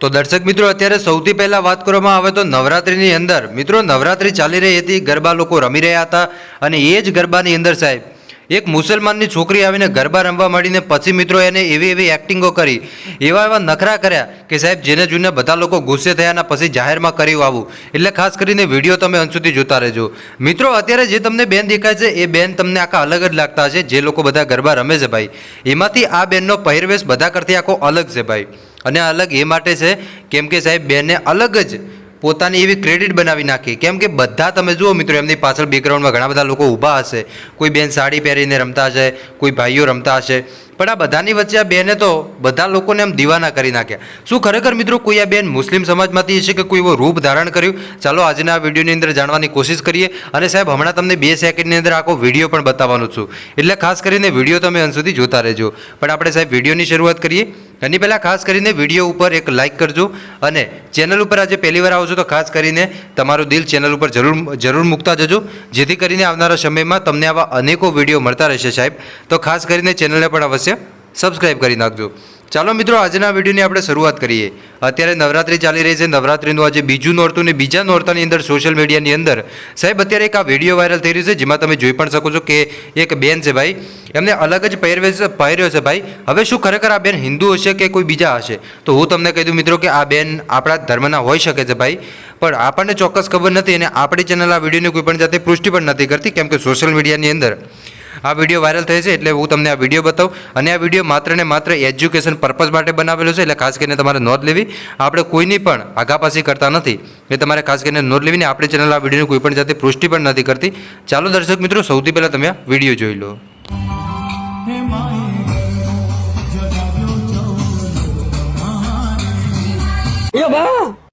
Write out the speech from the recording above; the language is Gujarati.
તો દર્શક મિત્રો, અત્યારે સૌથી પહેલા વાત કરવામાં આવે તો નવરાત્રિની અંદર. મિત્રો, નવરાત્રિ ચાલી રહી હતી, ગરબા લોકો રમી રહ્યા હતા અને એ જ ગરબાની અંદર સાહેબ એક મુસલમાનની છોકરી આવીને ગરબા રમવા માંડીને પછી મિત્રો એને એવી એવી એક્ટિંગો કરી. એવા એવા નખરા કર્યા કે સાહેબ, જેને જોઈને બધા લોકો ગુસ્સે થયાના પછી જાહેરમાં કર્યું આવું. એટલે ખાસ કરીને વીડિયો તમે અંત સુધી જોતા રહેજો. મિત્રો, અત્યારે જે તમને બેન દેખાય છે, એ બેન તમને આખા અલગ જ લાગતા હશે, જે લોકો બધા ગરબા રમે છે ભાઈ. એમાંથી આ બેનનો પહેરવેશ બધા કરતી આખો અલગ છે ભાઈ. અને અલગ એ માટે છે, કેમ કે સાહેબ બેનને અલગ જ પોતાની એવી ક્રેડિટ બનાવી નાખી. કેમ કે બધા તમે જુઓ મિત્રો, એમની પાછળ બેકગ્રાઉન્ડમાં ઘણા બધા લોકો ઊભા હશે. કોઈ બેન સાડી પહેરીને રમતા હશે, કોઈ ભાઈઓ રમતા હશે. પણ આ બધાની વચ્ચે આ બેને તો બધા લોકોને એમ દીવાના કરી નાખ્યા. શું ખરેખર મિત્રો કોઈ આ બેન મુસ્લિમ સમાજમાંથી છે કે કોઈ એવો રૂપ ધારણ કર્યું? ચાલો આજના આ વિડીયોની અંદર જાણવાની કોશિશ કરીએ. અને સાહેબ, હમણાં તમને બે સેકન્ડની અંદર આખો વીડિયો પણ બતાવવાનો છું. એટલે ખાસ કરીને વીડિયો તમે અંત સુધી જોતા રહેજો. પણ આપણે સાહેબ, વિડીયોની શરૂઆત કરીએ. એની પહેલાં ખાસ કરીને વીડિયો ઉપર એક લાઇક કરજો. અને ચેનલ ઉપર આજે પહેલી વાર છો તો ખાસ કરીને તમારું દિલ ચેનલ ઉપર જરૂર જરૂર મૂકતા જજો. જેથી કરીને આવનારા સમયમાં તમને આવા અનેકો વીડિયો મળતા રહેશે સાહેબ. તો ખાસ કરીને ચેનલને પણ અવશ્ય સબસ્ક્રાઇબ કરી નાખજો. ચાલો મિત્રો, આજના વિડીયોની આપણે શરૂઆત કરીએ. અત્યારે નવરાત્રી ચાલી રહી છે. નવરાત્રીનું આજે બીજું નોરતું ને બીજા નોરતાની અંદર સોશિયલ મીડિયાની અંદર. સાહેબ, અત્યારે એક આ વીડિયો વાયરલ થઈ રહ્યું છે, જેમાં તમે જોઈ પણ શકો છો કે એક બેન છે ભાઈ. એમને અલગ જ પહેરવેશ પહેર્યો છે ભાઈ. હવે શું ખરેખર આ બેન હિન્દુ હશે કે કોઈ બીજા હશે? તો હું તમને કહી દઉં મિત્રો કે આ બેન આપણા ધર્મના હોઈ શકે છે ભાઈ. પણ આપણને ચોક્કસ ખબર નથી અને આપણી ચેનલ આ વિડીયોની કોઈ પણ જાતે પુષ્ટિ પણ નથી કરતી, કેમ કે સોશિયલ મીડિયાની અંદર. આ વીડિયો વાયરલ થયો છે એટલે હું તમને આ વીડિયો બતાવું. અને આ વીડિયો માત્ર ને માત્ર એજ્યુકેશન પર્પઝ માટે બનાવેલો છે એટલે ખાસ કરીને તમારે નોંધ લેવી. આપણે કોઈની પણ આઘાપાસી કરતા નથી. એ તમારે ખાસ કરીને નોંધ લેવીને આપણી ચેનલ આ વિડીયોની કોઈ પણ જાતે પુષ્ટિ પણ નથી કરતી. ચાલો દર્શક મિત્રો સૌથી પહેલાં તમે આ વીડિયો જોઈ લો. એ મહારે